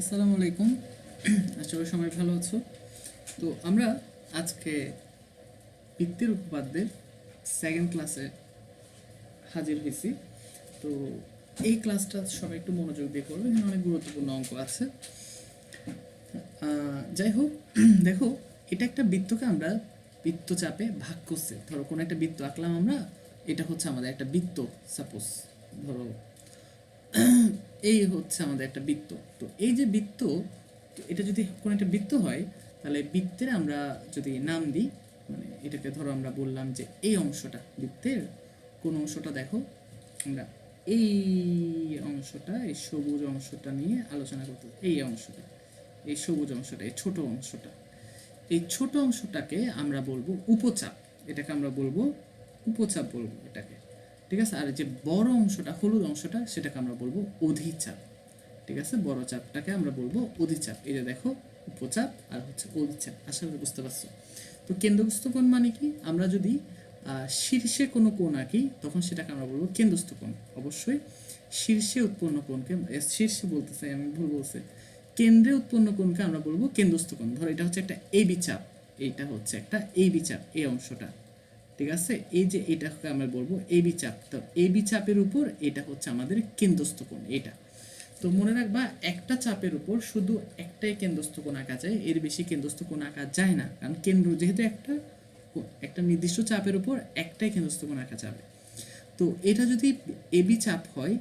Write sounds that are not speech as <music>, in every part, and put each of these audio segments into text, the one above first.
আসসালামু আলাইকুম। <clears throat> করি সবাই ভালো আছো। তো আমরা আজকে বৃত্তির উপপাদ্যের সেকেন্ড ক্লাসে হাজির হয়েছি। তো এই ক্লাসটা সবাই একটু মনোযোগ দিয়ে করবে, এখানে অনেক গুরুত্বপূর্ণ অঙ্ক আছে। যাই হোক, <clears throat> দেখো, এটা একটা বৃত্তকে আমরা বৃত্তচাপে ভাগ করছে। ধরো, কোনো একটা বৃত্ত আঁকলাম আমরা, এটা হচ্ছে আমাদের একটা বৃত্ত সাপোজ ধরো এই হচ্ছে আমাদের একটা বৃত্ত। তো এই যে বৃত্ত এটা যদি কোনো একটা বৃত্ত হয়, তাহলে বৃত্তের আমরা যদি নাম দিই মানে এটাকে ধরো আমরা বললাম যে এই অংশটা, বৃত্তের কোন অংশটা দেখো, আমরা এই অংশটা, এই সবুজ অংশটা নিয়ে আলোচনা করতে এই অংশটা, এই সবুজ অংশটা, এই ছোট অংশটা। এই ছোট অংশটাকে আমরা বলব উপচাপ। এটাকে আমরা বলব উপচাপ বলব এটাকে। ঠিক আছে? আর যে বড় অংশটা, হলুদ অংশটা, সেটাকে আমরা বলব অধিচাপ। ঠিক আছে? বড় চাপটাকে আমরা বলব অধিচাপ। এই যে দেখো, উপচাপ আর হচ্ছে অধিচাপ। আশা করি বুঝতে পারছ? তো কেন্দ্রস্থ কোণ মানে কি? আমরা যদি শীর্ষে কোনো কোণ আঁকি, তখন সেটাকে আমরা বলব কেন্দ্রস্থ কোণ। অবশ্যই শীর্ষে উৎপন্ন কোণকে শীর্ষে বলতে চাই আমি ভুল বলছি। কেন্দ্রে উৎপন্ন কোণকে আমরা বলব কেন্দ্রস্থ কোণ। ধরো এটা হচ্ছে একটা এবি চাপ। এইটা হচ্ছে একটা এবি চাপ, এই অংশটা। ঠিক আছে? এই যে এটাকে আমরা বলব এবি চাপ। তো এবি চাপের উপর এটা হচ্ছে আমাদের কেন্দ্রস্থ কোণ, এটা। তো মনে রাখবা, একটা চাপের উপর শুধু একটাই কেন্দ্রস্থ কোণ আঁকা যায়, এর বেশি কেন্দ্রস্থ কোণ আঁকা যায় না। কারণ কেন্দ্র যেহেতু একটা একটা নির্দিষ্ট চাপের উপর একটাই কেন্দ্রস্থ কোণ আঁকা যাবে। তো এটা যদি এবি চাপ হয়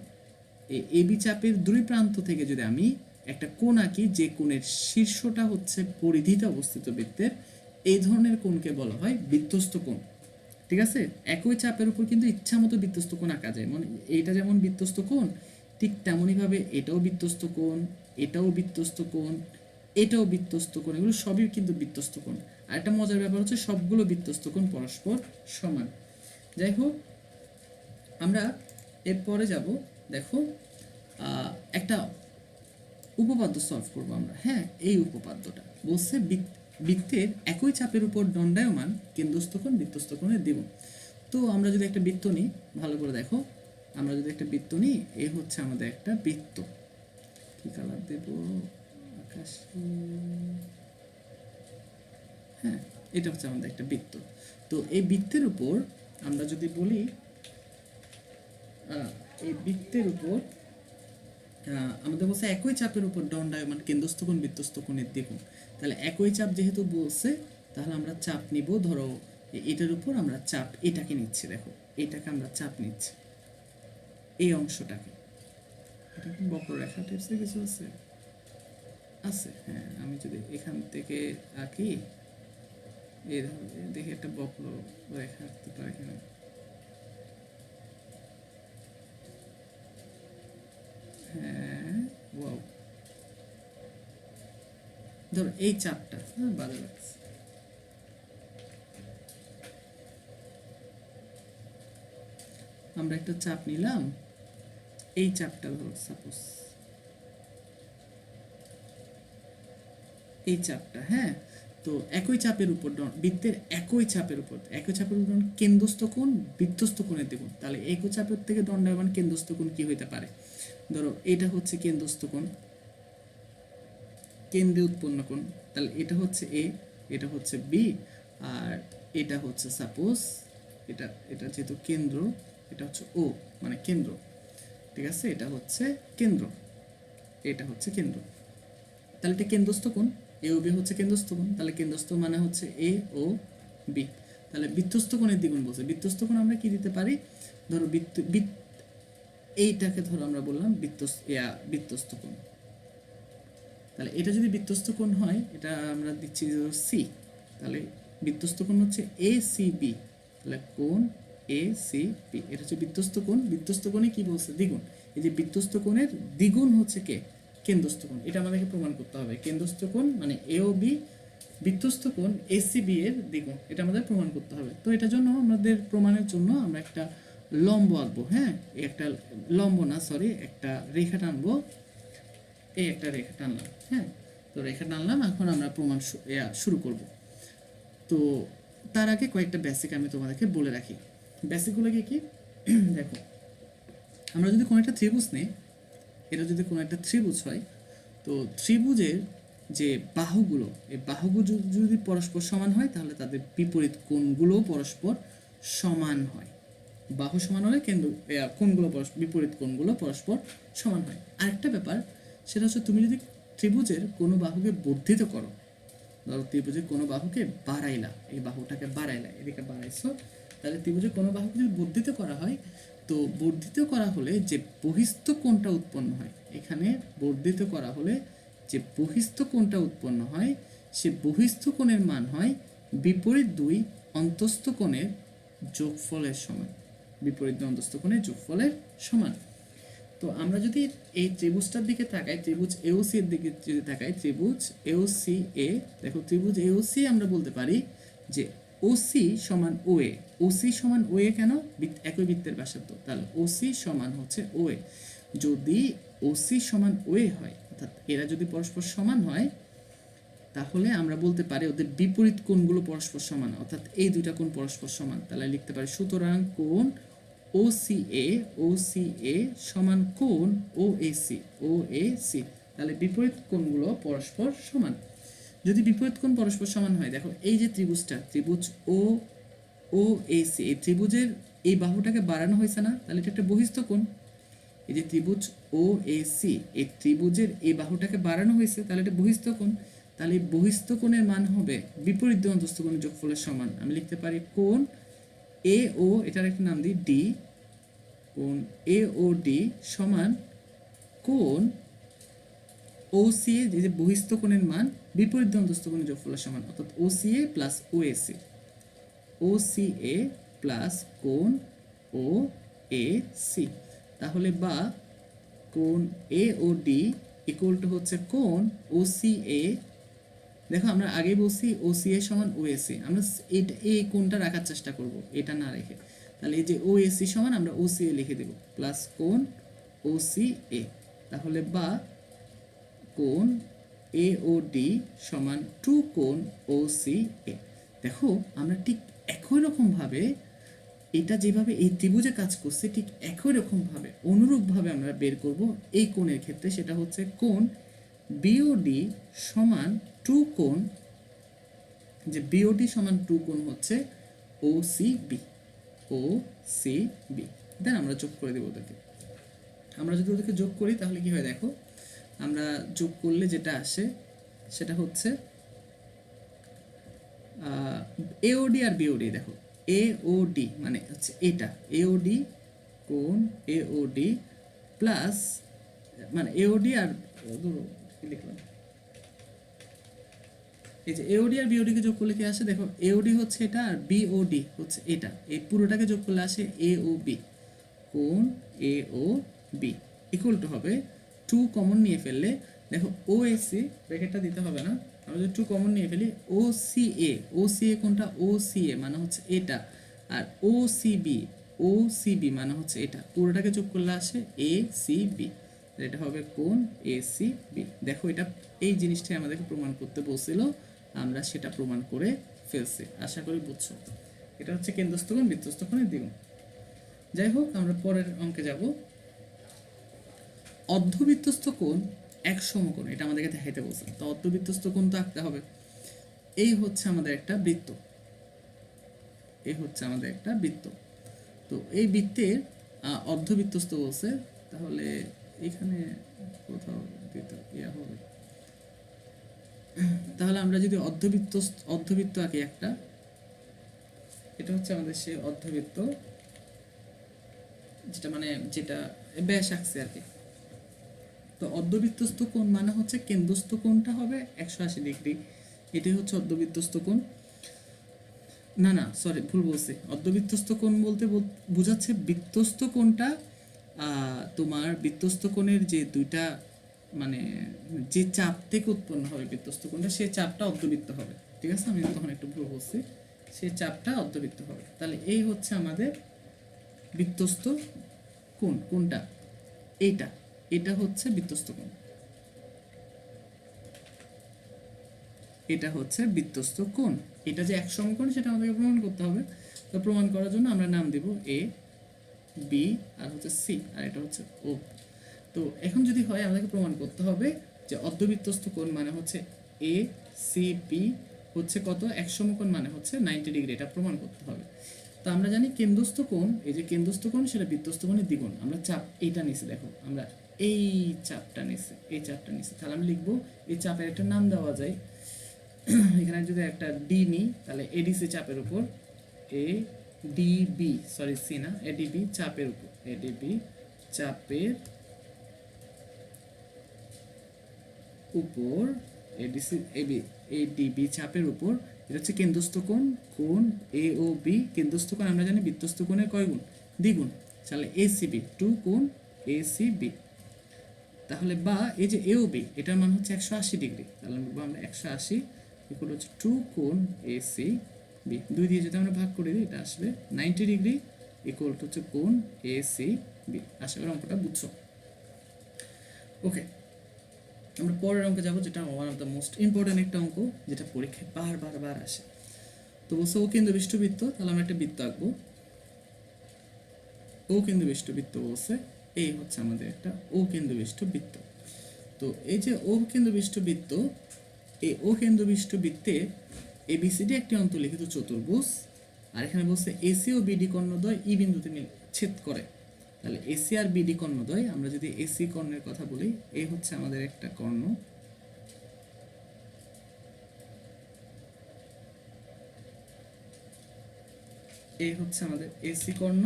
এবি চাপের দুই প্রান্ত থেকে যদি আমি একটা কোণ আঁকি, যে কোণের শীর্ষটা হচ্ছে পরিধিতে অবস্থিত বৃত্তের, এই ধরনের কোণকে বলা হয় বৃত্তস্থ কোণ। ঠিক আছে? একই চাপের উপর কিন্তু ইচ্ছা মতো বৃত্তস্থ কোণ আঁকা যায়। মানে এইটা যেমন বৃত্তস্থ কোণ, ঠিক তেমনইভাবে এটাও বৃত্তস্থ কোণ, এটাও বৃত্তস্থ কোণ, এটাও বৃত্তস্থ কোণ, এগুলো সবই কিন্তু বৃত্তস্থ কোণ। আর একটা মজার ব্যাপার হচ্ছে সবগুলো বৃত্তস্থ কোণ পরস্পর সমান। যাই হোক, আমরা এরপরে যাব, দেখো একটা উপপাদ্য সলভ করব আমরা। হ্যাঁ এই উপপাদ্যটা। বলছে বৃত্ত- বৃত্তের একই চাপের উপর দণ্ডায়মান কেন্দ্রস্থ কোণ, বৃত্তস্থ দ্বিগুণ তো আমরা যদি একটা বৃত্ত নিই, ভালো করে দেখো, আমরা যদি একটা বৃত্ত নিই, এ হচ্ছে আমাদের একটা বৃত্ত। কি কালার দেব? আকাশি হ্যাঁ এটা হচ্ছে আমাদের একটা বৃত্ত। তো এই বৃত্তের উপর আমরা যদি বলি এই বৃত্তের উপর আমাদের বলছে একই চাপের উপর দণ্ডায়মান কেন্দ্রস্থ কোণ বৃত্তস্থ কোণের দ্বিগুণ তাহলে একই চাপ যেহেতু বলছে, তাহলে আমরা চাপ নিব, ধরো, এটার উপর আমরা চাপ, এটাকে নিচ্ছি, দেখো, এটাকে আমরা চাপ নিচ্ছি, এই অংশটাকে। এটা কি বক্ররেখা টিপসে কিছু আছে? আছে হ্যাঁ আমি যদি এখান থেকে আঁকি, এই দেখি একটা বক্র রেখা আঁকতে পারি ওয়াও ধরো এই চাপটা হ্যাঁ ভালো লাগছে। আমরা একটা চাপ নিলাম। এই চাপটা ধরো সাপোজ এই চাপটা হ্যাঁ? তো একই চাপের উপর ড- বৃত্তের একই চাপের উপর, একই চাপের উপর কেন্দ্রস্থ কোণ বৃত্তস্থ কোণের দ্বিগুণ। তাহলে একই চাপের থেকে দণ্ডায়মান কেন্দ্রস্থ কোণ কি হইতে পারে? ধরো, এটা হচ্ছে কেন্দ্রস্থ কোণ। কেন্দ্রে উৎপন্ন কোণ। তাহলে এটা হচ্ছে এ এটা হচ্ছে বি আর এটা হচ্ছে সাপোজ এটা এটা যেহেতু কেন্দ্র, এটা হচ্ছে ও মানে কেন্দ্র। ঠিক আছে? এটা হচ্ছে কেন্দ্র। এটা হচ্ছে কেন্দ্র। তাহলে এটা কেন্দ্রস্থ কোণ। এ ও বি হচ্ছে কেন্দ্রস্থ কোণ। তাহলে কেন্দ্রস্থ মানে হচ্ছে এ ও বি তাহলে বৃত্তস্থ কোণের দ্বিগুণ বলছে। বৃত্তস্থ কোণ আমরা কি দিতে পারি? ধরো বৃত্ত বৃত্ত এইটাকে ধরো আমরা বললাম বৃত্তস্থ ইয়া বৃত্তস্থ কোণ। তাহলে এটা যদি বৃত্তস্থ কোণ হয়, এটা আমরা দিচ্ছি সি তাহলে বৃত্তস্থ কোণ হচ্ছে এ সি বি তাহলে কোণ এ সি বি এটা হচ্ছে বৃত্তস্থ কোণ। বৃত্তস্থ কোণে কি বলছে? দ্বিগুণ। এই যে বৃত্তস্থ কোণের দ্বিগুণ হচ্ছে কে? কেন্দ্রস্থ কোণ। এটা আমাদেরকে প্রমাণ করতে হবে। কেন্দ্রস্থ কোণ মানে এ ও বি বৃত্তস্থ কোণ এসিবি এর দ্বিগুণ। এটা আমাদের প্রমাণ করতে হবে। তো এটার জন্য আমাদের প্রমাণের জন্য আমরা একটা লম্ব আঁকবো হ্যাঁ? একটা লম্ব না সরি একটা রেখা টানবো। এই একটা রেখা টানলাম হ্যাঁ? তো রেখা টানলাম, এখন আমরা প্রমাণ শুরু করব। তো তার আগে কয়েকটা বেসিক আমি তোমাদেরকে বলে রাখি। বেসিকগুলো কি <clears throat> দেখো, আমরা যদি কোনো একটা ত্রিভুজ নিই, এটা যদি কোনো একটা ত্রিভুজ হয়, তো ত্রিভুজের যে বাহুগুলো, এই বাহুগুলো যদি- যদি পরস্পর সমান হয়, তাহলে তাদের বিপরীত কোণগুলোও পরস্পর সমান হয়। বাহু সমান হলে কেন্দ্র এ, কোণগুলো পরস্পর বিপরীত কোণগুলো পরস্পর সমান হয়। আরেকটা ব্যাপার সেটা হচ্ছে তুমি যদি ত্রিভুজের কোনো বাহুকে বর্ধিত করো ধরো ত্রিভুজের কোনো বাহুকে বাড়াইলা এই বাহুটাকে বাড়াইলা এদিকে বাড়াইছো তাহলে ত্রিভুজের কোনো বাহুকে যদি বর্ধিত করা হয় তো বর্ধিত করা হলে যে বহিস্থ কোণটা উৎপন্ন হয় এখানে বর্ধিত করা হলে যে বহিস্থ কোণটা উৎপন্ন হয় সে বহিস্থ কোণের মান হয় বিপরীত দুই অন্তস্থ কোণের যোগফলের সমান। বিপরীত অন্তস্থ কোণের যোগফলের সমান। তো আমরা যদি এই ত্রিভুজটার দিকে তাকাই, ত্রিভুজ এওসি এর দিকে যদি তাকাই, ত্রিভুজ এওসি এ দেখো ত্রিভুজ এওসি আমরা বলতে পারি যে ওসি সমান ও এ ওসি সমান ও এ কেন? একই বৃত্তের ব্যাসার্ধ। তাহলে ওসি সমান হচ্ছে ও এ যদি ওসি সমান ও এ হয়, অর্থাৎ এরা যদি পরস্পর সমান হয়, তাহলে আমরা বলতে পারি ওদের বিপরীত কোণগুলো পরস্পর সমান, অর্থাৎ এই দুইটা কোণ পরস্পর সমান। তাহলে লিখতে পারি সুতরাং কোণ ও সি এ ও সি এ সমান কোণ O A C O A C তাহলে বিপরীত কোণগুলো পরস্পর সমান। যদি বিপরীত কোণ পরস্পর সমান হয়, দেখো, এই যে ত্রিভুজটা, ত্রিভুজ ও ও এ সি এই ত্রিভুজের এই বাহুটাকে বাড়ানো হয়েছে না? তাহলে এটা একটা বহিস্থ কোণ। এই যে ত্রিভুজ ও এ সি এই ত্রিভুজের এই বাহুটাকে বাড়ানো হয়েছে, তাহলে এটা বহিস্থ কোণ। তাহলে বহিস্থ কোণের মান হবে বিপরীত অন্তস্থ কোণের যোগফলের সমান। আমি লিখতে পারি কোণ এ ও, এটার একটা নাম দিই, ডি কোণ এ ও ডি সমান কোণ ও সি এ যে বহিস্থ কোণের মান, বিপরীত অন্তস্থ কোণের যোগফলের সমান, অর্থাৎ O C A plus O A C. O C A plus কোণ ও এ সি। তাহলে বা কোণ A O D equal to হচ্ছে কোণ ও সি এ দেখো, আমরা আগে বলছি ও সি এ সমান ও এসি আমরা এটা এই কোনটা রাখার চেষ্টা করব, এটা না রেখে। তাহলে এই যে ও এসি সমান, আমরা ও সি এ লিখে দেব প্লাস কোন ও সি এ তাহলে বা কোন এ ও ডি সমান টু কোন ও সি এ দেখো, আমরা ঠিক একই রকমভাবে এটা যেভাবে এই ত্রিভুজে কাজ করছে, ঠিক একই রকমভাবে, অনুরূপভাবে আমরা বের করব এই কোণের ক্ষেত্রে। সেটা হচ্ছে কোণ বিওডি সমান টু কোণ, যে বিওডি সমান টু কোণ হচ্ছে O C B O C B then আমরা যোগ করে দেবো ওদেরকে। আমরা যদি ওদেরকে যোগ করি, তাহলে কি হয় দেখো, আমরা যোগ করলে যেটা আসে, সেটা হচ্ছে এওডি আর বিওডি দেখো। এওডি মানে হচ্ছে এটা। এওডি কোন এওডি প্লাস মানে এওডি আর লিখলাম? এই যে এওডি আর বিওডি কে যোগ করলে কি আসে? দেখো এওডি হচ্ছে এটা আর বিওডি হচ্ছে এটা। এই পুরোটাকে যোগ করলে আসে এ ও বি কোন? A O B equal to হবে টু কমন নিয়ে ফেললে। দেখো ও এস ব্র্যাকেটটা দিতে হবে না। আমরা যদি টু কমন নিয়ে ফেলি ও সি এ ও সি এ কোনটা? ও সি এ মানে হচ্ছে এটা। আর O C B O C B মানে হচ্ছে এটা। পুরোটাকে যোগ করলে আসে এ সি বি এটা হবে কোন? এ সি বি দেখো, এটা, এই জিনিসটাই আমাদেরকে প্রমাণ করতে বলছিল। আমরা সেটা প্রমাণ করে ফেলছি। আশা করি বুঝছ। এটা হচ্ছে কেন্দ্রস্থ কোণ বৃত্তস্থ কোণের দ্বিগুণ। যাই হোক, আমরা পরের অঙ্কে যাব। অর্ধবৃত্তস্থ কোণ এক সমকোণ, এটা আমাদেরকে দেখাইতে বলছে। তো অর্ধবৃত্তস্থ কোণ তো আঁকতে হবে। এই হচ্ছে আমাদের একটা বৃত্ত। এই হচ্ছে আমাদের একটা বৃত্ত। তো এই বৃত্তের অর্ধবৃত্তস্থ বলছে। তাহলে এখানে কোথাও দিতে ইয়া হবে। তাহলে আমরা যদি অর্ধবৃত্ত অর্ধবৃত্ত আঁকি একটা, এটা হচ্ছে আমাদের সেই অর্ধবৃত্ত, যেটা মানে যেটা ব্যাস আঁকছে আর কি। তো অর্ধবৃত্তস্থ কোণ মানে হচ্ছে কেন্দ্রস্থ কোণটা হবে একশো আশি ডিগ্রি। এটাই হচ্ছে অর্ধবৃত্তস্থ কোণ। না না সরি ভুল বলছি। অর্ধবৃত্তস্থ কোণ বলতে বোঝাচ্ছে বৃত্তস্থ কোণটা তোমার বৃত্তস্থ কোণের যে দুইটা মানে যে চাপ থেকে উৎপন্ন হবে বৃত্তস্থ কোণটা সেই চাপটা অর্ধবৃত্ত হবে। ঠিক আছে? আমি তখন একটু ভুল বলছি। সেই চাপটা অর্ধবৃত্ত হবে। তাহলে এই হচ্ছে আমাদের বৃত্তস্থ কোণ কোনটা এইটা, এটা হচ্ছে বৃত্তস্থ কোণ। এটা হচ্ছে বৃত্তস্থ কোণ। এটা যে এক সমকোণ, সেটা আমাদেরকে প্রমাণ করতে হবে। তো প্রমাণ করার জন্য আমরা নাম দেব এ বি আর হচ্ছে সি আর এটা হচ্ছে ও তো এখন যদি হয়, আমাদেরকে প্রমাণ করতে হবে যে অর্ধবৃত্তস্থ কোণ মানে হচ্ছে এ সি বি হচ্ছে কত? এক সমকোণ মানে হচ্ছে নাইনটি ডিগ্রি এটা প্রমাণ করতে হবে। তো আমরা জানি কেন্দ্রস্থ কোণ, এই যে কেন্দ্রস্থ কোণ সেটা বৃত্তস্থ কোণের দ্বিগুণ। আমরা চাপ এইটা নিছি দেখো, আমরা এই চাপটা নিছি এই চাপটা নিছি তাহলে আমি লিখব, এই চাপের একটা নাম দেওয়া যায়। <clears throat> এখানে যদি একটা ডি নিই, তাহলে এডিসি চাপের উপর এ ডিবি সরি সি না এডিবি চাপের উপর এডিবি চাপের উপর এডিসি এবি এডিবি চাপের উপর, এটা হচ্ছে কেন্দ্রস্থ কোণ কোণ এ ও বি কেন্দ্রস্থ কোণ, আমরা জানি বৃত্তস্থ কোণের কয় গুণ? দ্বিগুণ। তাহলে এসিবি টু কোণ এসিবি তাহলে বা, এই যে এ ও বি এটার মান হচ্ছে একশো আশি ডিগ্রি। তাহলে লিখব আমরা একশো আশি ইকুয়াল হচ্ছে টু কোণ এসি বি দুই দিয়ে যদি আমরা ভাগ করে দিই, এটা আসবে নাইনটি ডিগ্রি ইকুয়াল টু হচ্ছে কোণ এসি বি আশা করি অঙ্কটা বুঝছ। ওকে আমরা পরের অঙ্কে যাব যেটা one of the most important একটা অঙ্ক, যেটা পরীক্ষায় বার বার বার আসে। তো বলছে ও কেন্দ্র বিষ্টবৃত্ত তাহলে আমরা একটা বৃত্ত আঁকবো। ও কেন্দ্র বিষ্টবৃত্ত বলছে এই হচ্ছে আমাদের একটা ও কেন্দ্র বৃত্ত তো এই যে ও কেন্দ্র বৃত্ত এই ও কেন্দ্র বৃত্তে এবিসিডি একটি অন্তর্লিখিত চতুর্ভুজ, আর এখানে বলছে এসি ও বিডি কর্ণদ্বয় ই বিন্দুতে ছেদ করে। তাহলে এসি আর বিডি কর্ণদ্বয় আমরা যদি এসি কর্ণের কথা বলি এই হচ্ছে আমাদের একটা কর্ণ। এই হচ্ছে আমাদের এসি কর্ণ।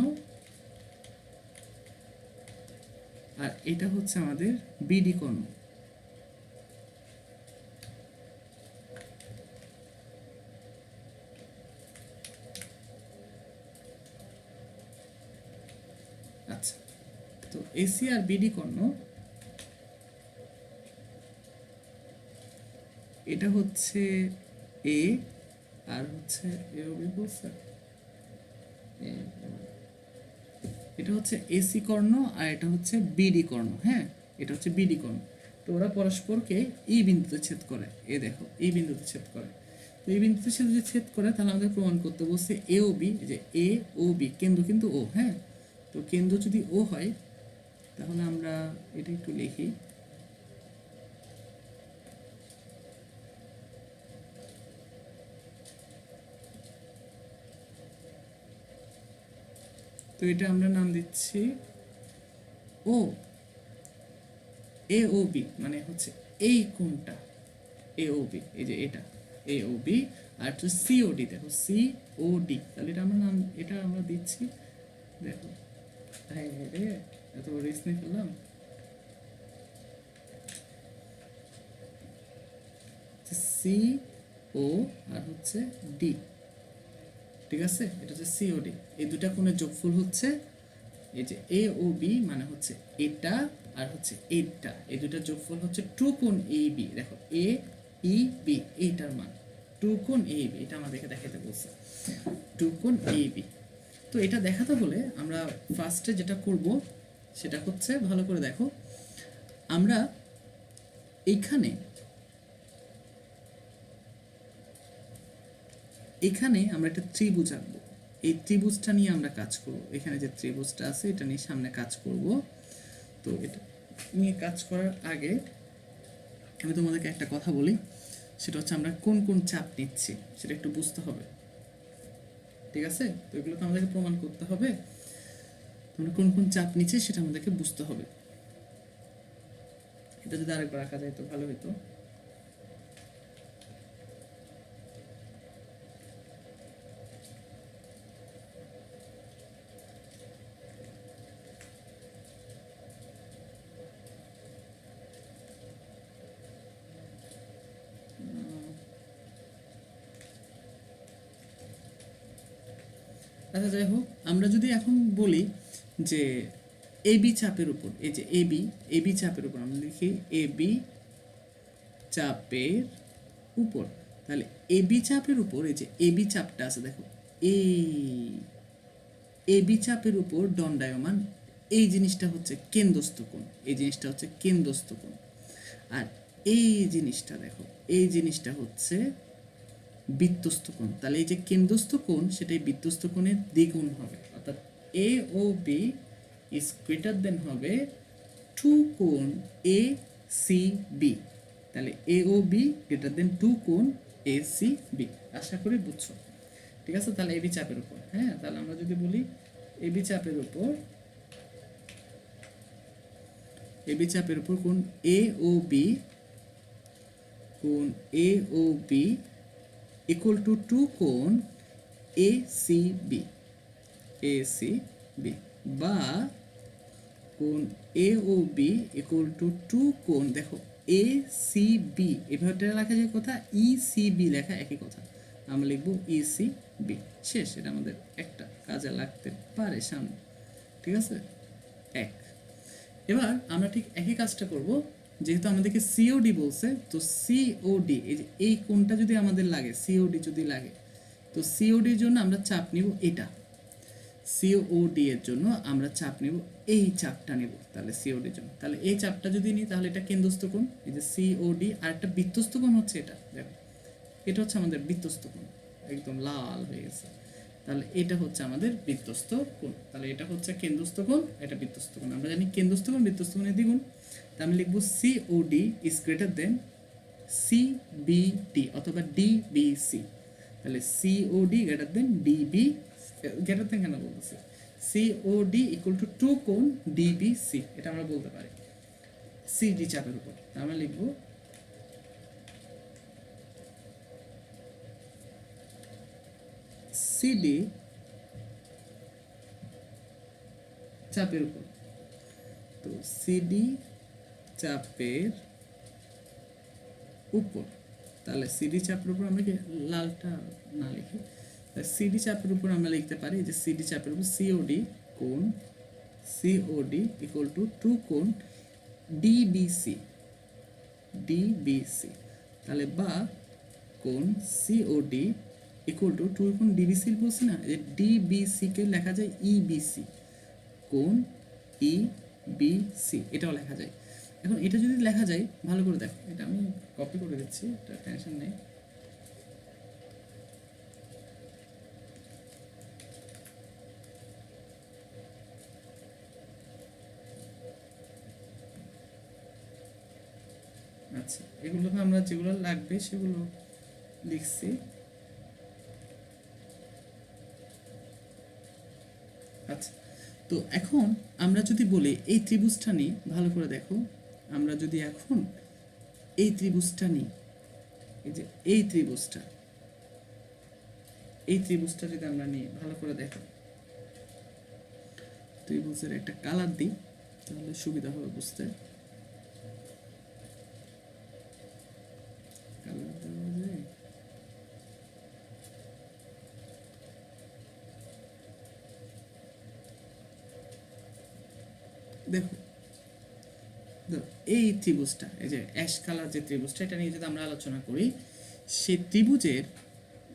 আর এটা হচ্ছে আমাদের বিডি কর্ণ। আচ্ছা তো এসি আর বিডি কর্ণ, এটা হচ্ছে এ আর হচ্ছে এটা হচ্ছে এসি কর্ণ আর এটা হচ্ছে বিডি কর্ণ হ্যাঁ? এটা হচ্ছে বিডি কর্ণ। তো ওরা পরস্পরকে এই বিন্দুতে ছেদ করে। এ দেখো এই বিন্দুতে ছেদ করে। তো এই বিন্দুতে ছেদ যদি ছেদ করে, তাহলে আমাদের প্রমাণ করতে বলছে এ ও বি যে এ ও বি কেন্দ্র কিন্তু ও হ্যাঁ? তো কেন্দ্র যদি ও হয়, তাহলে আমরা এটা একটু লিখি। তো এটা আমরা নাম দিচ্ছি ও এ ও বি মানে হচ্ছে এই কোনটা এ ও বি এই যে এটা এ ও বি আর হচ্ছে সিওডি দেখো সি ও ডি তাহলে এটা আমরা নাম, এটা আমরা দিচ্ছি, দেখো। হ্যাঁ রে এত রিস্ক নিয়ে ফেললাম সি ও আর হচ্ছে ডি ঠিক আছে? এটা হচ্ছে সিওডি এই দুটা কোণের যোগফল হচ্ছে এই যে এ ও বি মানে হচ্ছে এটা আর হচ্ছে এইটা এই দুটার যোগফল হচ্ছে টু কোণ এ বি দেখো এ ই বি এইটার মান। টু কোণ এ বি এটা আমাদেরকে দেখাতে বলছে। টু কোণ এ বি তো এটা দেখাতে হলে আমরা ফার্স্টে যেটা করব, সেটা হচ্ছে, ভালো করে দেখো, আমরা এইখানে এখানে আমরা একটা ত্রিভুজ আঁকবো। এই ত্রিভুজটা নিয়ে আমরা কাজ করব। এখানে যে ত্রিভুজটা আছে, এটা নিয়ে সামনে কাজ করব। তো এটা নিয়ে কাজ করার আগে আমি তোমাদেরকে একটা কথা বলি। সেটা হচ্ছে আমরা কোন কোন চাপ নিচ্ছি, সেটা একটু বুঝতে হবে। ঠিক আছে? তো এগুলো তো আমাদেরকে প্রমাণ করতে হবে। আমরা কোন কোন চাপ নিচ্ছে সেটা আমাদেরকে বুঝতে হবে। এটা যদি আরেকবার রাখা যায় তো ভালো হতো আচ্ছা যাই হোক, আমরা যদি এখন বলি যে এ বি চাপের উপর, এই যে এ বি এ বি চাপের উপর, আমরা লিখি এ বি চাপের উপর। তাহলে এ বি চাপের উপর, এই যে এ বি চাপটা আছে, দেখো, এই এ বি চাপের উপর দণ্ডায়মান, এই জিনিসটা হচ্ছে কেন্দ্রস্থ কোণ, এই জিনিসটা হচ্ছে কেন্দ্রস্থ কোণ। আর এই জিনিসটা, দেখো, এই জিনিসটা হচ্ছে বৃত্তস্থ কোণ। তাহলে এই যে কেন্দ্রস্থ কোণ, সেটাই বৃত্তস্থ কোণের দ্বিগুণ হবে। অর্থাৎ A O B is greater than হবে টু কোণ এ সি বি তাহলে A O B greater than two কোণ এ সি বি আশা করি বুঝছ। ঠিক আছে? তাহলে এবি চাপের উপর হ্যাঁ? তাহলে আমরা যদি বলি এবি চাপের উপর এবি চাপের উপর কোন এ ও বি কোন A O B equal to two কোন A C A C B বা কোন A O B equal to two কোন দেখো এ সি বি এভাবে লেখা যায় কথা ই বি লেখা একই কথা। আমরা লিখব ই সি বি শেষ, এটা আমাদের একটা কাজে লাগতে পারে সামনে। ঠিক আছে? এক। এবার আমরা ঠিক একই কাজটা করব যেহেতু আমাদেরকে সিওডি বলছে, তো সিওডি এই যে এই কোনটা যদি আমাদের লাগে সিওডি যদি লাগে, তো সিওডির জন্য আমরা চাপ নিব এটা। সিওডি এর জন্য আমরা চাপ নেব এই চাপটা নেব তাহলে সিওডির জন্য। তাহলে এই চাপটা যদি নিই, তাহলে এটা কেন্দ্রস্থ কোণ, এই যে সিওডি আর একটা বৃত্তস্থ কোণ হচ্ছে এটা, দেখো। এটা হচ্ছে আমাদের বৃত্তস্থ কোণ, একদম লাল হয়ে গেছে। তাহলে এটা হচ্ছে আমাদের বৃত্তস্থ কোণ। তাহলে এটা হচ্ছে কেন্দ্রস্থ কোণ, এটা বৃত্তস্থ কোণ। আমরা জানি কেন্দ্রস্থ কোণ বৃত্তস্থ কোণের দ্বিগুণ। তা আমি লিখব D is greater than CBD অথবা ডি বি সি তাহলে C O D greater than DB greater than কেন বলতেছে? ডি ইকুয়াল টু টু কোণ ডি বি ডিবিসি এটা আমরা বলতে পারি। সি ডি চাপের উপর। আমরা লিখব সিডি চাপের উপর। তো সিডি চাপের উপর। তাহলে সিডি চাপের উপর আমরা কি লালটা না লিখি? সিডি চাপের উপর আমরা লিখতে পারি যে সিডি চাপের উপর সিওডি কোণ সিওডি ইকুয়াল টু টু কোণ ডিবিসি ডিবিসি তাহলে বা কোণ সিওডি ইকুয়াল টু টু কোণ ডিবিসি বলছি না যে ডিবিসি কে লেখা যায় ইবিসি কোণ ই বি সি এটাও লেখা যায়। এখন এটা যদি লেখা যায়, ভালো করে দেখো, এটা আমি কপি করে দিচ্ছি, এটা টেনশন নেই। আচ্ছা এগুলো আমরা যেগুলো লাগবে সেগুলো লিখছি। তো এখন আমরা যদি বলি, এই ত্রিভুজটা নিই ভালো করে দেখো, আমরা যদি এখন এই ত্রিভুজটা নিই, এই যে এই ত্রিভুজটা এই ত্রিভুজটা যদি আমরা নিই, ভালো করে দেখো, ত্রিভুজের একটা কালার দিই, তাহলে সুবিধা হবে বুঝতে কালার দেওয়া যায় দেখো দেখো, এই ত্রিভুজটা, এই যে অ্যাশ কালার যে ত্রিভুজটা, এটা নিয়ে যদি আমরা আলোচনা করি, সেই ত্রিভুজের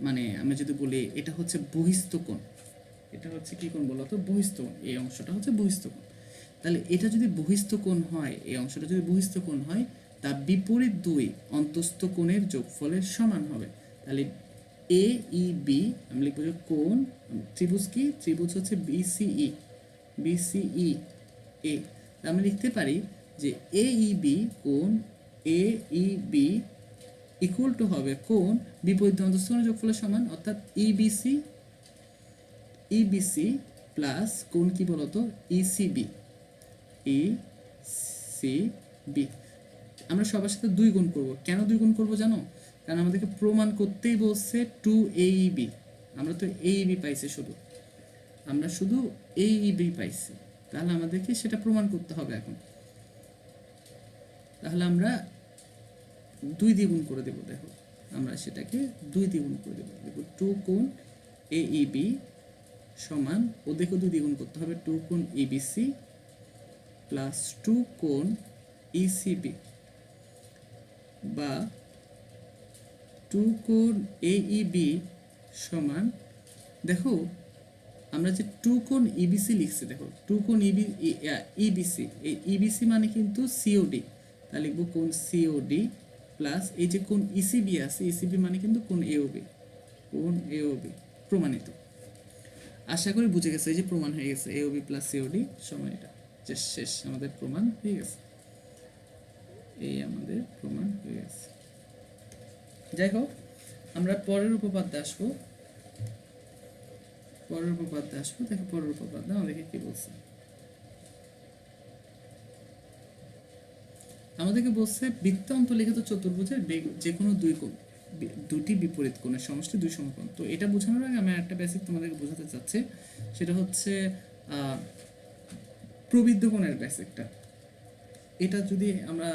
মানে আমরা যদি বলি, এটা হচ্ছে বহিস্থ কোণ। এটা হচ্ছে কি কোণ বলো তো বহিস্থ কোণ। এই অংশটা হচ্ছে বহিস্থ কোণ। তাহলে এটা যদি বহিস্থ কোণ হয়, এই অংশটা যদি বহিস্থ কোণ হয় তা বিপরীত দুই অন্তস্থ কোণের যোগফলের সমান হবে। তাহলে এ ই বি আমি লিখব যে কোণ, ত্রিভুজ কি? ত্রিভুজ হচ্ছে বিসিই বিসিই এ আমরা লিখতে পারি যে এ বি কোণ এ বি ইকুয়াল টু হবে কোণ বিপরীত অন্তস্থ কোণের যোগফলের সমান, অর্থাৎ ইবিসি ইবিসি প্লাস কোণ কি বলতো? ইসিবি ই সি বি আমরা সবার সাথে দুই গুণ করব। কেন দুই গুণ করব জানো? কারণ আমাদেরকে প্রমাণ করতেই বলছে টু এইবি আমরা তো এইবি পাইছি শুধু। আমরা শুধু এইবি পাইছি। তাহলে আমাদেরকে সেটা প্রমাণ করতে হবে এখন। তাহলে আমরা দুই দ্বিগুণ করে দেব, দেখো। আমরা সেটাকে দুই দ্বিগুণ করে দেবো। দেখো, টু কোন কোণ এইবি সমান ওদেরকে দুই দ্বিগুণ করতে হবে, টু কোণ ইবিসি প্লাস টু কোণ ইসিবি বা টু কোণ এইবি সমান, দেখো, আমরা যে টু কোণ ইবিসি লিখছি, দেখো, টু কোণ ইবি ইবিসি এই ইবিসি মানে কিন্তু সিওডি তাহলে লিখব কোণ সিওডি প্লাস এই যে কোণ ইসিবি আছে ইসিবি মানে কিন্তু কোণ এওবি কোণ এওবি প্রমাণিত। আশা করি বুঝে গেছে, এই যে প্রমাণ হয়ে গেছে এওবি প্লাস সিওডি সমান এটা শেষ, আমাদের প্রমাণ হয়ে গেছে। এই আমাদের প্রমাণ হয়ে গেছে। যাই হোক, আমরা পরের উপপাদ্যে আসব। পরের উপপাদ্যে আসব, দেখো পরের উপপাদ্য আমাদেরকে কি বলছে। আমাদেরকে বলছে বৃত্ত অন্তর্লিখিত চতুর্ভুজের যে কোনো দুই দুটি বিপরীত কোণের সমষ্টি, দুই সমকোণ। তো এটা বোঝানোর আগে আমি একটা বেসিক তোমাদেরকে বোঝাতে চাচ্ছি। সেটা হচ্ছে প্রবৃদ্ধ কোণের বেসিকটা এটা যদি আমরা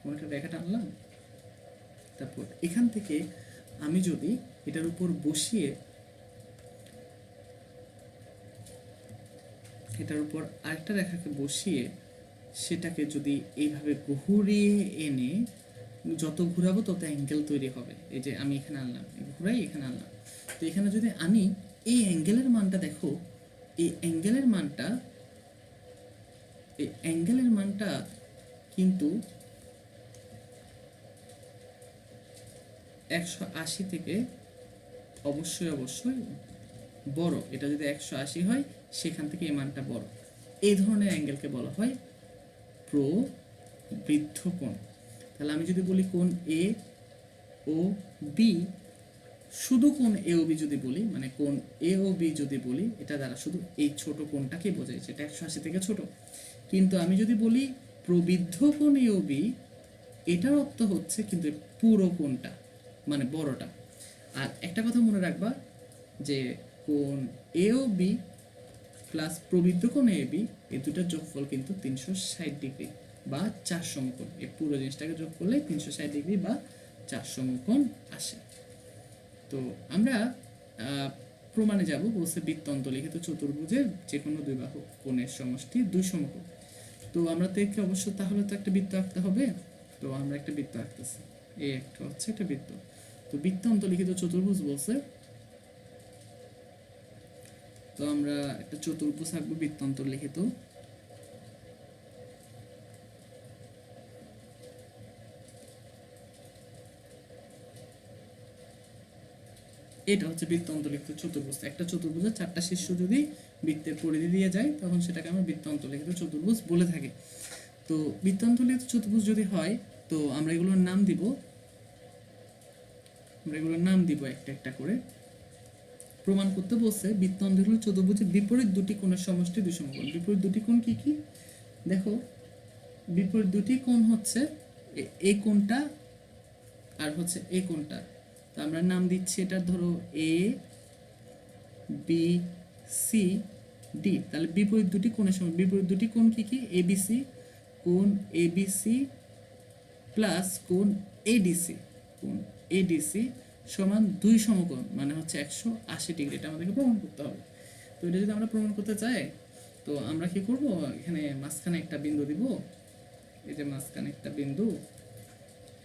কোনো একটা রেখা টানলাম তারপর এখান থেকে আমি যদি এটার উপর বসিয়ে এটার উপর আরেকটা রেখাকে বসিয়ে সেটাকে যদি এইভাবে ঘুরিয়ে এনে যত ঘুরাবো তত অ্যাঙ্গেল তৈরি হবে। এই যে আমি এখানে আনলাম ঘুরাই, এখানে আনলাম। তো এখানে যদি আনি এই অ্যাঙ্গেলের মানটা দেখো, এই অ্যাঙ্গেলের মানটা, এই অ্যাঙ্গেলের মানটা কিন্তু একশো আশি থেকে অবশ্যই অবশ্যই বড়। এটা যদি একশো আশি হয়, সেখান থেকে এই মানটা বড়। এই ধরনের অ্যাঙ্গেলকে বলা হয় প্রবৃদ্ধ কোণ। তাহলে আমি যদি বলি কোণ এ ও বি শুধু কোণ এ ও বি যদি বলি মানে কোণ এ ও বি যদি বলি, এটা দ্বারা শুধু এই ছোট কোণটাকে বোঝায় যেটা একশো আশি থেকে ছোট। কিন্তু আমি যদি বলি প্রবৃদ্ধ কোণ এ ও বি এটার অর্থ হচ্ছে কিন্তু পুরো কোণটা মানে বড়টা। আর একটা কথা মনে রাখবা যে কোণ এ ও বি প্লাস প্রবৃদ্ধ কোণ এ বি এই দুটার যোগফল কিন্তু তিনশো ষাট ডিগ্রি বা চার সমকোণ। এই পুরো জিনিসটাকে যোগ করলে তিনশো ষাট ডিগ্রি বা চার সমকোণ আসে। তো আমরা প্রমাণে যাব, বলছে বৃত্ত অন্তর্লিখিত চতুর্ভুজের যে কোনো দুই বাহু কোণের সমষ্টি দুই সমকোণ। তো আমরা তো একে অবশ্য তাহলে তো একটা বৃত্ত আঁকতে হবে। তো আমরা একটা বৃত্ত আঁকতেছি। এই একটা হচ্ছে একটা বৃত্ত। তো বৃত্ত অন্তর্লিখিত চতুর্ভুজ বলছে তো আমরা একটা চতুর্ভুজ আঁকবো বৃত্ত অন্তর্লিখিত এটা হচ্ছে বৃত্ত অন্তর্লিখিত চতুর্ভুজ। একটা চতুর্ভুজের চারটা শীর্ষ যদি বৃত্তের পরিধি দিয়ে যায়, তখন সেটাকে আমরা বৃত্ত অন্তর্লিখিত চতুর্ভুজ বলে থাকি। তো বৃত্ত অন্তর্লিখিত চতুর্ভুজ যদি হয়, তো আমরা এগুলোর নাম দিব। আমরা এগুলোর নাম দিব একটা একটা করে। প্রমাণ করতে বলছে বৃত্ত অন্তর্লিখিত চতুর্ভুজের বিপরীত দুটি কোণের সমষ্টি দুই সমকোণ বিপরীত দুটি কোণ কি কি? দেখো, বিপরীত দুটি কোণ হচ্ছে এই কোণটা আর হচ্ছে এই কোণটা। তো আমরা নাম দিচ্ছি এটা ধরো এ, বি, সি, ডি। তাহলে বিপরীত দুটি কোণের সময় বিপরীত দুটি কোণ কি কি? এবিসি কোণ এবিসি প্লাস কোণ এডিসি কোণ এডিসি সমান দুই সমকোণ মানে হচ্ছে একশো আশি ডিগ্রি, এটা আমাদেরকে প্রমাণ করতে হবে। তো এটা যদি আমরা প্রমাণ করতে চাই, তো আমরা কি করব? এখানে মাঝখানে একটা বিন্দু দিব। এই যে মাঝখানে একটা বিন্দু,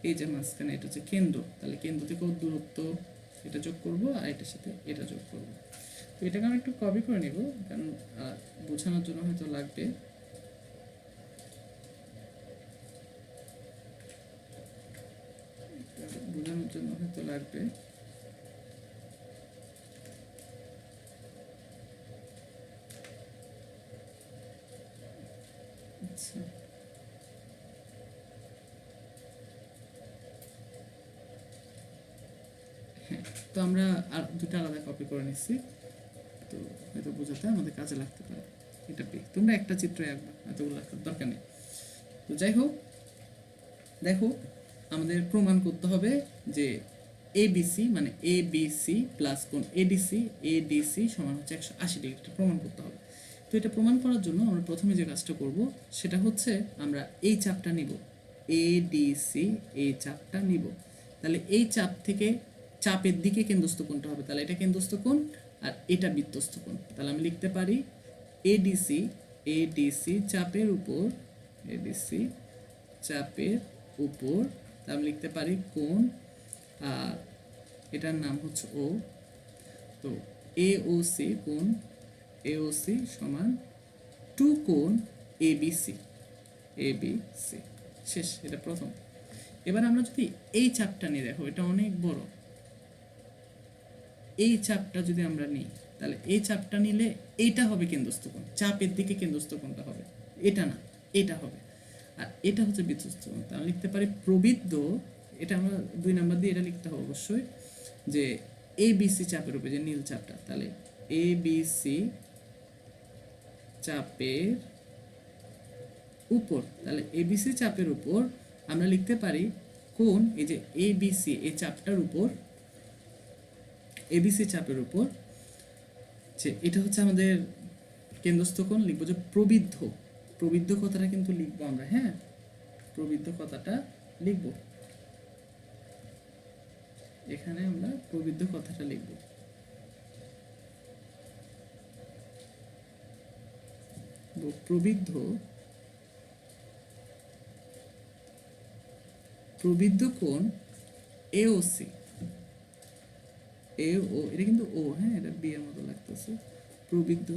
এই যে মাঝখানে এটা হচ্ছে কেন্দ্র, তাহলে কেন্দ্র থেকে দূরত্ব? এটা যোগ করব আর এটার সাথে এটা যোগ করব। তো এটাকে আমি একটু কপি করে নিব, কারণ বোঝানোর জন্য হয়তো লাগবে এটা বোঝানোর জন্য হয়তো লাগবে। আচ্ছা। হ্যাঁ তো আমরা আর দুটো আলাদা কপি করে নিচ্ছি তো হয়তো বোঝাতে আমাদের কাজে লাগতে পারে। এটা পেয়ে। তোমরা একটা চিত্র আঁকবা, এতগুলো দরকার নেই। তো যাই হোক, দেখো আমাদের প্রমাণ করতে হবে যে এবিসি মানে এ বিসি প্লাস কোন এডিসি এডিসি সমান হচ্ছে একশো আশি ডিগ্রি। এটা প্রমাণ করতে হবে। তো এটা প্রমাণ করার জন্য আমরা প্রথমে যে কাজটা করব, সেটা হচ্ছে আমরা এই চাপটা নিব। এডিসি এই চাপটা নিব। তাহলে এই চাপ থেকে চাপের দিকে কেন্দ্রস্থ কোণটা হবে। তাহলে এটা কেন্দ্রস্থ কোণ আর এটা বৃত্তস্থ কোণ। তাহলে আমি লিখতে পারি এডিসি এডিসি চাপের উপর এডিসি চাপের উপর আমি লিখতে পারি কোণ আর এটার নাম হচ্ছে ও। তো এ ও সি কোণ এ ও সি সমান টু কোণ A B C A B C শেষ, এটা প্রথম। এবার আমরা যদি এই চাপটা নিয়ে দেখো, এটা অনেক বড়। এই চাপটা যদি আমরা নিই, তাহলে এই চাপটা নিলে এইটা হবে কেন্দ্রস্থ কোণ চাপের দিকে কেন্দ্রস্থ কোণটা হবে। এটা না, এটা হবে। আর এটা হচ্ছে কোণ আমরা লিখতে পারি প্রবৃদ্ধ এটা আমরা দুই নাম্বার দিয়ে এটা লিখতে হবে অবশ্যই, যে এ বিসি চাপের উপরে, যে নীল চাপটা, তাহলে এ বিসি চাপের উপর, তাহলে এবিসি চাপের উপর আমরা লিখতে পারি কোন এই যে এবিসি এই চাপটার উপর এবিসি চাপের উপর, যে এটা হচ্ছে আমাদের কেন্দ্রস্থ কোণ, লিখব যে প্রবৃদ্ধ প্রবৃদ্ধ কথাটা কিন্তু লিখব আমরা হ্যাঁ? প্রবৃদ্ধ কথাটা লিখব। এখানে আমরা প্রবৃদ্ধ কথাটা লিখব। প্রবৃদ্ধ প্রবৃদ্ধ কোণ এওসি এ ও এটা কিন্তু ও হ্যাঁ? এটা বি এর মতো লাগতেছে। প্রবৃদ্ধ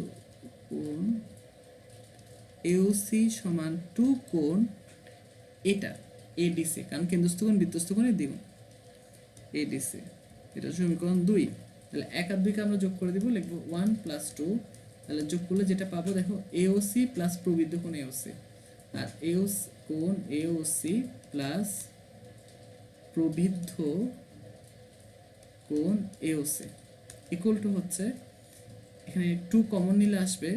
কোণ এওসি সমান টু কোণ এটা এডিসি কারণ কেন্দ্রস্থ কোণ বৃত্তস্থ কোণের দ্বিগুণ। এডিসি এটা সমীকরণ দুই। তাহলে এক আমরা যোগ করে দিব, লিখব ওয়ান প্লাস টু তাহলে যোগ করলে যেটা পাবো, দেখো এওসি প্লাস প্রবৃদ্ধ কোণ এওসি আর এওস কোণ এওসি প্লাস প্রবৃদ্ধ কোণ এওসি ইকুয়াল টু হচ্ছে, এখানে টু কমন নিলে আসবে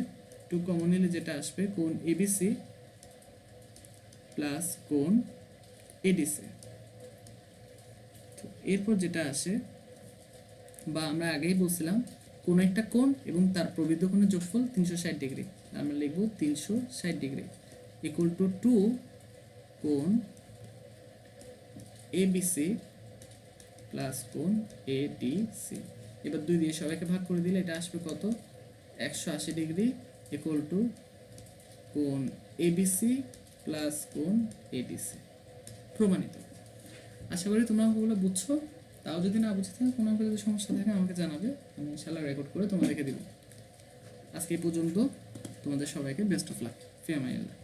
টু কমন নিলে যেটা আসবে কোণ এবিসি প্লাস কোণ এডিসি এরপর যেটা আসে, বা আমরা আগেই বলছিলাম, কোন একটা কোণ এবং তার প্রবৃদ্ধ কোণের যোগফল তিনশো ষাট ডিগ্রি। আমরা লিখব তিনশো ষাট ডিগ্রি। ইকুয়াল টু টু কোণ এবিসি প্লাস কোণ এডিসি এবার দুই দিয়ে সবাইকে ভাগ করে দিলে এটা আসবে কত? একশো আশি ডিগ্রি ইকুয়াল টু কোন এবিসি প্লাস কোন এডিসি প্রমাণিত। আশা করি তোমরা ওগুলো বুঝছ। তাও যদি না বুঝে থাকে, কোনো যদি সমস্যা থাকে, আমাকে জানাবে। আমি ইনশাল্লাহ রেকর্ড করে তোমাদেরকে দেবো। আজকে এই পর্যন্ত তোমাদের সবাইকে বেস্ট অফ লাক ফিয়ামাইল্লা